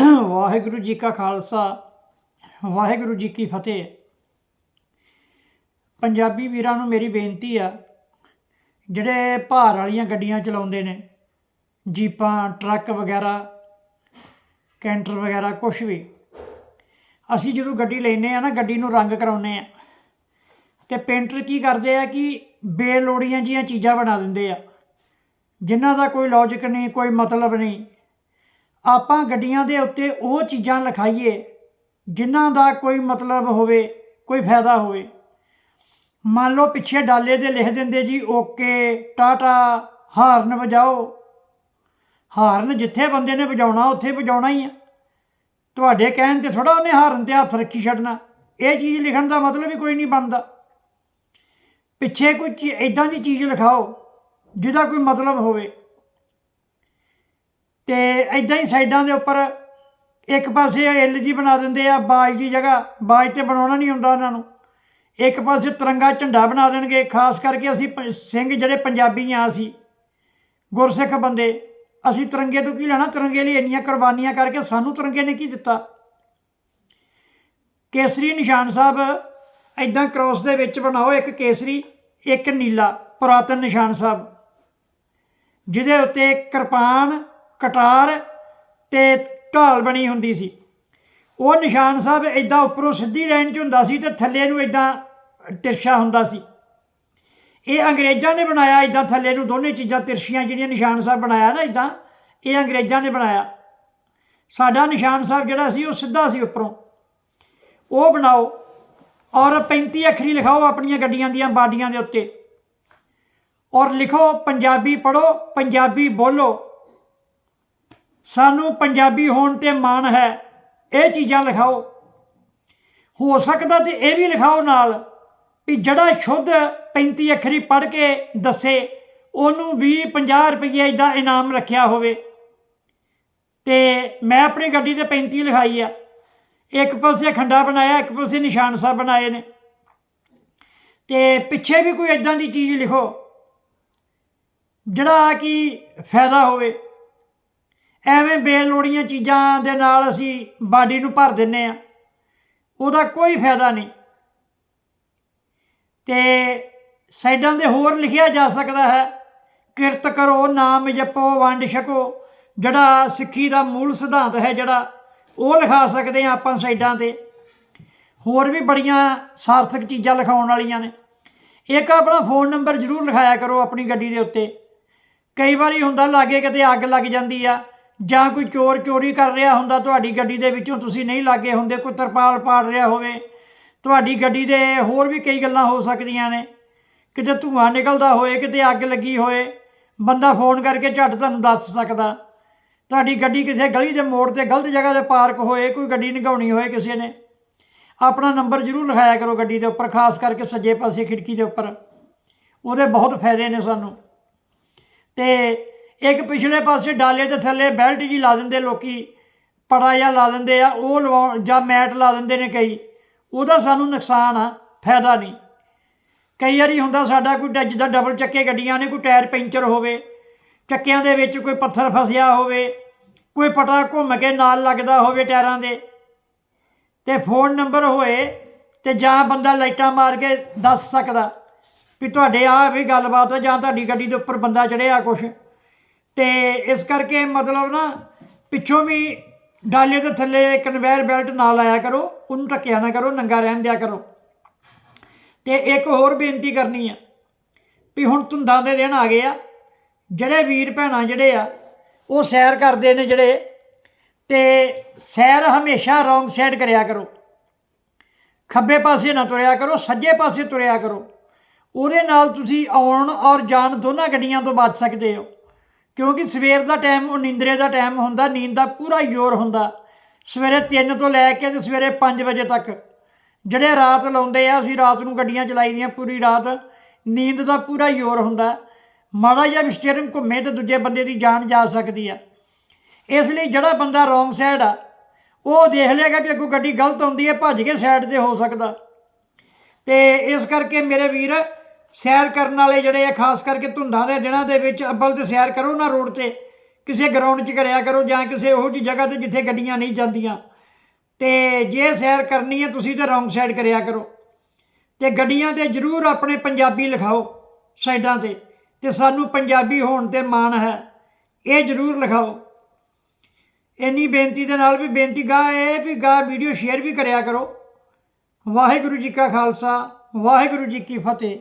ਵਾਹਿਗੁਰੂ ਜੀ ਕਾ ਖਾਲਸਾ, ਵਾਹਿਗੁਰੂ ਜੀ ਕੀ ਫਤਿਹ। ਪੰਜਾਬੀ ਵੀਰਾਂ ਨੂੰ ਮੇਰੀ ਬੇਨਤੀ ਆ, ਜਿਹੜੇ ਭਾਰ ਵਾਲੀਆਂ ਗੱਡੀਆਂ ਚਲਾਉਂਦੇ ਨੇ, ਜੀਪਾਂ, ਟਰੱਕ ਵਗੈਰਾ, ਕੈਂਟਰ ਵਗੈਰਾ ਕੁਝ ਵੀ, ਅਸੀਂ ਜਦੋਂ ਗੱਡੀ ਲੈਨੇ ਆ ਨਾ, ਗੱਡੀ ਨੂੰ ਰੰਗ ਕਰਾਉਨੇ ਆ, ਤੇ ਪੇਂਟਰ ਕੀ ਕਰਦੇ ਆ ਕਿ ਬੇਲੋੜੀਆਂ ਜੀਆਂ ਚੀਜ਼ਾਂ ਬਣਾ ਦਿੰਦੇ ਆ, ਜਿਨ੍ਹਾਂ ਦਾ ਕੋਈ ਲੌਜੀਕ ਨਹੀਂ, ਕੋਈ ਮਤਲਬ ਨਹੀਂ ਆਪਾਂ ਗੱਡੀਆਂ ਦੇ ਉੱਤੇ ਉਹ ਚੀਜ਼ਾਂ ਲਿਖਾਈਏ, ਜਿਨ੍ਹਾਂ ਦਾ ਕੋਈ ਮਤਲਬ ਹੋਵੇ, ਕੋਈ ਫਾਇਦਾ ਹੋਵੇ। ਮੰਨ ਲਓ ਪਿੱਛੇ ਡਾਲੇ ਦੇ ਲਿਖ ਦਿੰਦੇ ਜੀ, ਓਕੇ, ਟਾਟਾ, ਹਾਰਨ ਵਜਾਓ। ਹਾਰਨ ਜਿੱਥੇ ਬੰਦੇ ਨੇ ਵਜਾਉਣਾ, ਉੱਥੇ ਵਜਾਉਣਾ ਹੀ ਆ। ਤੁਹਾਡੇ ਕਹਿਣ ਤੇ ਥੋੜਾ ਉਹਨੇ ਹਾਰਨ ਤੇ ਹੱਥ ਰੱਖੀ ਛੱਡਣਾ। ਇਹ ਚੀਜ਼ ਲਿਖਣ ਦਾ ਮਤਲਬ ਹੀ ਕੋਈ ਨਹੀਂ ਬਣਦਾ। ਪਿੱਛੇ ਕੋਈ ਇਦਾਂ ਦੀ ਚੀਜ਼ ਲਿਖਾਓ, ਜਿਹਦਾ ਕੋਈ ਮਤਲਬ ਹੋਵੇ। ਤੇ ਇਦਾਂ ਹੀ ਸਾਈਡਾਂ ਦੇ ਉੱਪਰ ਇੱਕ ਪਾਸੇ ਐਲ ਜੀ ਬਣਾ ਦਿੰਦੇ ਆ, ਬਾਜ ਦੀ ਜਗ੍ਹਾ। ਬਾਜ ਤੇ ਬਣਾਉਣਾ ਨਹੀਂ ਹੁੰਦਾ ਉਹਨਾਂ ਨੂੰ। ਇੱਕ ਪਾਸੇ ਤਿਰੰਗਾ ਝੰਡਾ ਬਣਾ ਦੇਣਗੇ, ਖਾਸ ਕਰਕੇ ਅਸੀਂ ਪ- ਸਿੰਘ ਜਿਹੜੇ ਪੰਜਾਬੀ ਆ ਅਸੀਂ, ਗੁਰਸਿੱਖ ਬੰਦੇ, ਅਸੀਂ ਤਿਰੰਗੇ ਤੋਂ ਕੀ ਲੈਣਾ? ਤਿਰੰਗੇ ਲਈ ਇੰਨੀਆਂ ਕੁਰਬਾਨੀਆਂ ਕਰਕੇ ਸਾਨੂੰ ਤਿਰੰਗੇ ਨੇ ਕੀ ਦਿੱਤਾ? ਕੇਸਰੀ ਨਿਸ਼ਾਨ ਸਾਹਿਬ ਇਦਾਂ ਕ੍ਰੋਸ ਦੇ ਵਿੱਚ ਬਣਾਓ, ਇੱਕ ਕੇਸਰੀ, ਇੱਕ ਨੀਲਾ, ਪੁਰਾਤਨ ਨਿਸ਼ਾਨ ਸਾਹਿਬ। ਜਿਹਦੇ ਉੱਤੇ ਕਿਰਪਾਨ ਕਟਾਰ ਤੇ ਢਾਲ ਬਣੀ ਹੁੰਦੀ ਸੀ। ਉਹ ਨਿਸ਼ਾਨ ਸਾਹਿਬ ਇਦਾਂ ਉੱਪਰੋਂ ਸਿੱਧੀ ਲਾਈਨ 'ਚ ਹੁੰਦਾ ਸੀ ਤੇ ਥੱਲੇ ਨੂੰ ਇਦਾਂ ਤਿਰਛਾ ਹੁੰਦਾ ਸੀ। ਇਹ ਅੰਗਰੇਜ਼ਾਂ ਨੇ ਬਣਾਇਆ ਇਦਾਂ ਥੱਲੇ ਨੂੰ ਦੋਨੇ ਚੀਜ਼ਾਂ ਤਿਰਛੀਆਂ ਜਿਹੜੀਆਂ ਨਿਸ਼ਾਨ ਸਾਹਿਬ ਬਣਾਇਆ ਨਾ ਇਦਾਂ ਇਹ ਅੰਗਰੇਜ਼ਾਂ ਨੇ ਬਣਾਇਆ। ਸਾਡਾ ਨਿਸ਼ਾਨ ਸਾਹਿਬ ਜਿਹੜਾ ਸੀ ਉਹ ਸਿੱਧਾ ਸੀ ਉੱਪਰੋਂ। ਉਹ ਬਣਾਓ ਔਰ 35 ਅੱਖਰੀ ਲਿਖਾਓ ਆਪਣੀਆਂ ਗੱਡੀਆਂ ਦੀਆਂ ਬਾਡੀਆਂ ਦੇ ਉੱਤੇ। ਔਰ ਲਿਖੋ, ਪੰਜਾਬੀ ਪੜੋ ਪੰਜਾਬੀ ਬੋਲੋ। ਸਾਨੂੰ ਪੰਜਾਬੀ ਹੋਣ ਤੇ ਮਾਣ ਹੈ। ਇਹ ਚੀਜ਼ਾਂ ਲਿਖਾਓ। ਹੋ ਸਕਦਾ ਤੇ ਇਹ ਵੀ ਲਿਖਾਓ ਨਾਲ ਵੀ ਜਿਹੜਾ ਸ਼ੁੱਧ 35 ਅੱਖਰੀ ਪੜ੍ਹ ਕੇ ਦੱਸੇ, ਉਹਨੂੰ ਵੀ 50 ਰੁਪਏ ਦਾ ਇਨਾਮ ਰੱਖਿਆ ਹੋਵੇ। ਤੇ ਮੈਂ ਆਪਣੀ ਗੱਡੀ ਤੇ 35 ਲਿਖਾਈ ਆ। ਇੱਕ ਪਾਸੇ ਖੰਡਾ ਬਣਾਇਆ, ਇੱਕ ਪਾਸੇ ਨਿਸ਼ਾਨ ਸਾਹਿਬ ਬਣਾਏ ਨੇ। ਤੇ ਪਿੱਛੇ ਵੀ ਕੋਈ ਇਦਾਂ ਦੀ ਚੀਜ਼ ਲਿਖੋ, ਜਿਹੜਾ ਕਿ ਫਾਇਦਾ ਹੋਵੇ। ਐਵੇਂ ਬੇਲੋੜੀਆਂ ਚੀਜ਼ਾਂ ਦੇ ਨਾਲ ਅਸੀਂ ਬਾਡੀ ਨੂੰ ਭਰ ਦਿੰਨੇ ਆ। ਉਹਦਾ ਕੋਈ ਫਾਇਦਾ ਨਹੀਂ। ਤੇ ਸਾਈਡਾਂ ਦੇ ਹੋਰ ਲਿਖਿਆ ਜਾ ਸਕਦਾ ਹੈ, ਕਿਰਤ ਕਰੋ, ਨਾਮ ਜਪੋ, ਵੰਡ ਛਕੋ। ਜਿਹੜਾ ਸਿੱਖੀ ਦਾ ਮੂਲ ਸਿਧਾਂਤ ਹੈ ਜਿਹੜਾ, ਉਹ ਲਿਖਾ ਸਕਦੇ ਆ ਆਪਾਂ ਸਾਈਡਾਂ ਤੇ। ਹੋਰ ਵੀ ਬੜੀਆਂ ਸਾਰਥਕ ਚੀਜ਼ਾਂ ਲਿਖਾਉਣ ਵਾਲੀਆਂ ਨੇ। ਇੱਕ ਆਪਣਾ ਫੋਨ ਨੰਬਰ ਜ਼ਰੂਰ ਲਿਖਾਇਆ ਕਰੋ ਆਪਣੀ ਗੱਡੀ ਦੇ ਉੱਤੇ। ਕਈ ਵਾਰੀ ਹੁੰਦਾ, ਲਾਗੇ ਕਿਤੇ ਅੱਗ ਲੱਗ ਜਾਂਦੀ ਆ ਜਾਂ ਕੋਈ ਚੋਰ ਚੋਰੀ ਕਰ ਰਿਹਾ ਹੁੰਦਾ ਤੁਹਾਡੀ ਗੱਡੀ ਦੇ ਵਿੱਚੋਂ, ਤੁਸੀਂ ਨਹੀਂ ਲਾਗੇ ਹੁੰਦੇ, ਕੋਈ ਤਰਪਾਲ ਪਾੜ ਰਿਹਾ ਹੋਵੇ, ਤੁਹਾਡੀ ਗੱਡੀ ਦੇ ਹੋਰ ਵੀ ਕਈ ਗੱਲਾਂ ਹੋ ਸਕਦੀਆਂ ਨੇ। ਕਿਤੇ ਧੂਆਂ ਨਿਕਲਦਾ ਹੋਏ, ਕਿਤੇ ਅੱਗ ਲੱਗੀ ਹੋਏ, ਬੰਦਾ ਫੋਨ ਕਰਕੇ ਝੱਟ ਤੁਹਾਨੂੰ ਦੱਸ ਸਕਦਾ। ਤੁਹਾਡੀ ਗੱਡੀ ਕਿਸੇ ਗਲੀ ਦੇ ਮੋੜ ਤੇ, ਗਲਤ ਜਗ੍ਹਾ ਤੇ ਪਾਰਕ ਹੋਏ, ਕੋਈ ਗੱਡੀ ਨਿਗਾਉਣੀ ਹੋਏ ਕਿਸੇ ਨੇ। ਆਪਣਾ ਨੰਬਰ ਜ਼ਰੂਰ ਲਿਖਾਇਆ ਕਰੋ ਗੱਡੀ ਦੇ ਉੱਪਰ, ਖਾਸ ਕਰਕੇ ਸੱਜੇ ਪਾਸੇ ਖਿੜਕੀ ਦੇ ਉੱਪਰ। ਉਹਦੇ ਬਹੁਤ ਫਾਇਦੇ ਨੇ ਸਾਨੂੰ। ਤੇ ਇੱਕ ਪਿਛਲੇ ਪਾਸੇ ਡਾਲੇ ਦੇ ਥੱਲੇ ਬੈਲਟ ਜੀ ਲਾ ਦਿੰਦੇ ਲੋਕੀ ਪੜਾ ਜਾਂ ਲਾ ਦਿੰਦੇ ਆ, ਉਹ ਲਵਾਉਣ ਜਾਂ ਮੈਟ ਲਾ ਦਿੰਦੇ ਨੇ ਕਈ। ਉਹਦਾ ਸਾਨੂੰ ਨੁਕਸਾਨ ਆ, ਫਾਇਦਾ ਨਹੀਂ। ਕਈ ਵਾਰੀ ਹੁੰਦਾ ਸਾਡਾ ਕੋਈ ਜਿੱਦਾਂ ਡਬਲ ਚੱਕੇ ਗੱਡੀਆਂ ਨੇ, ਕੋਈ ਟਾਇਰ ਪੈਂਚਰ ਹੋਵੇ, ਚੱਕਿਆਂ ਦੇ ਵਿੱਚ ਕੋਈ ਪੱਥਰ ਫਸਿਆ ਹੋਵੇ, ਕੋਈ ਪਟਾ ਘੁੰਮ ਕੇ ਨਾਲ ਲੱਗਦਾ ਹੋਵੇ ਟਾਇਰਾਂ ਦੇ, ਤੇ ਫੋਨ ਨੰਬਰ ਹੋਏ ਤੇ ਜਾਂ ਬੰਦਾ ਲਾਈਟਾਂ ਮਾਰ ਕੇ ਦੱਸ ਸਕਦਾ ਵੀ ਤੁਹਾਡੇ ਆ ਵੀ ਗੱਲਬਾਤ ਹੈ ਜਾਂ ਤੁਹਾਡੀ ਗੱਡੀ ਦੇ ਉੱਪਰ ਬੰਦਾ ਚੜਿਆ ਕੁਛ। ਤੇ ਇਸ ਕਰਕੇ ਮਤਲਬ ਨਾ ਪਿੱਛੋਂ ਵੀ ਡਾਲੇ ਦੇ ਥੱਲੇ ਕਨਵੇਅਰ ਬੈਲਟ ਨਾ ਲਾਇਆ ਕਰੋ, ਉਹਨੂੰ ਢੱਕਿਆ ਨਾ ਕਰੋ, ਨੰਗਾ ਰਹਿਣ ਦਿਆ ਕਰੋ। ਤੇ ਇੱਕ ਹੋਰ ਬੇਨਤੀ ਕਰਨੀ ਆ ਵੀ ਹੁਣ ਧੁੰਦਾਂ ਦੇ ਦਿਨ ਆ ਗਏ ਆ, ਜਿਹੜੇ ਵੀਰ ਭੈਣਾਂ ਜਿਹੜੇ ਆ, ਉਹ ਸੈਰ ਕਰਦੇ ਨੇ ਜਿਹੜੇ, ਤੇ ਸੈਰ ਹਮੇਸ਼ਾ ਰੌਂਗ ਸਾਈਡ ਕਰਿਆ ਕਰੋ। ਖੱਬੇ ਪਾਸੇ ਨਾ ਤੁਰਿਆ ਕਰੋ, ਸੱਜੇ ਪਾਸੇ ਤੁਰਿਆ ਕਰੋ। ਉਹਦੇ ਨਾਲ ਤੁਸੀਂ ਆਉਣ ਔਰ ਜਾਣ ਦੋਨਾਂ ਗੱਡੀਆਂ ਤੋਂ ਬਚ ਸਕਦੇ ਹੋ। ਕਿਉਂਕਿ ਸਵੇਰ ਦਾ ਟਾਈਮ ਉਹ ਨੀਂਦਰੇ ਦਾ ਟਾਈਮ ਹੁੰਦਾ, ਨੀਂਦ ਦਾ ਪੂਰਾ ਜ਼ੋਰ ਹੁੰਦਾ। ਸਵੇਰੇ 3 ਤੋਂ ਲੈ ਕੇ ਤੇ ਸਵੇਰੇ 5 ਵਜੇ ਤੱਕ। ਜਿਹੜੇ ਰਾਤ ਲਾਉਂਦੇ ਆ, ਅਸੀਂ ਰਾਤ ਨੂੰ ਗੱਡੀਆਂ ਚਲਾਈ ਦੀਆਂ ਪੂਰੀ ਰਾਤ, ਨੀਂਦ ਦਾ ਪੂਰਾ ਜ਼ੋਰ ਹੁੰਦਾ। ਮਾੜਾ ਜਿਹਾ ਵੀ ਸਟੀਅਰਿੰਗ ਘੁੰਮੇ ਤੇ ਦੂਜੇ ਬੰਦੇ ਦੀ ਜਾਨ ਜਾ ਸਕਦੀ ਆ। ਇਸ ਲਈ ਜਿਹੜਾ ਬੰਦਾ ਰੋਂਗ ਸਾਈਡ ਆ, ਉਹ ਦੇਖ ਲੇਗਾ ਵੀ ਅੱਗੋਂ ਗੱਡੀ ਗਲਤ ਆਉਂਦੀ ਹੈ, ਭੱਜ ਕੇ ਸਾਈਡ ਤੇ ਹੋ ਸਕਦਾ। ਤੇ ਇਸ ਕਰਕੇ ਮੇਰੇ ਵੀਰ ਸੈਰ ਕਰਨ ਵਾਲੇ ਜਿਹੜੇ ਆ, ਖਾਸ ਕਰਕੇ ਧੁੰਦਾਂ ਦੇ ਦਿਨਾਂ ਦੇ ਵਿੱਚ ਅੱਬਲ ਤੇ ਸੈਰ ਕਰੋ ਨਾ ਰੋਡ ਤੇ। ਕਿਸੇ ਗਰਾਊਂਡ 'ਚ ਕਰਿਆ ਕਰੋ ਜਾਂ ਕਿਸੇ ਉਹੋ ਜਿਹੀ ਜਗ੍ਹਾ ਤੇ ਜਿੱਥੇ ਗੱਡੀਆਂ ਨਹੀਂ ਜਾਂਦੀਆਂ। ਤੇ ਜੇ ਸੈਰ ਕਰਨੀ ਹੈ, ਤੁਸੀਂ ਤਾਂ ਰੌਂਗ ਸਾਈਡ ਕਰਿਆ ਕਰੋ। ਤੇ ਗੱਡੀਆਂ ਤੇ ਜ਼ਰੂਰ ਆਪਣੇ ਪੰਜਾਬੀ ਲਿਖਾਓ ਸਾਈਡਾਂ ਤੇ। ਤੇ ਸਾਨੂੰ ਪੰਜਾਬੀ ਹੋਣ ਤੇ ਮਾਣ ਹੈ, ਇਹ ਜ਼ਰੂਰ ਲਿਖਾਓ। ਇੰਨੀ ਬੇਨਤੀ ਦੇ ਨਾਲ ਵੀ ਬੇਨਤੀ ਗਾ ਇਹ ਵੀ ਗਾ ਵੀਡੀਓ ਸ਼ੇਅਰ ਵੀ ਕਰਿਆ ਕਰੋ। ਵਾਹਿਗੁਰੂ ਜੀ ਕਾ ਖਾਲਸਾ, ਵਾਹਿਗੁਰੂ ਜੀ ਕੀ ਫਤਿਹ।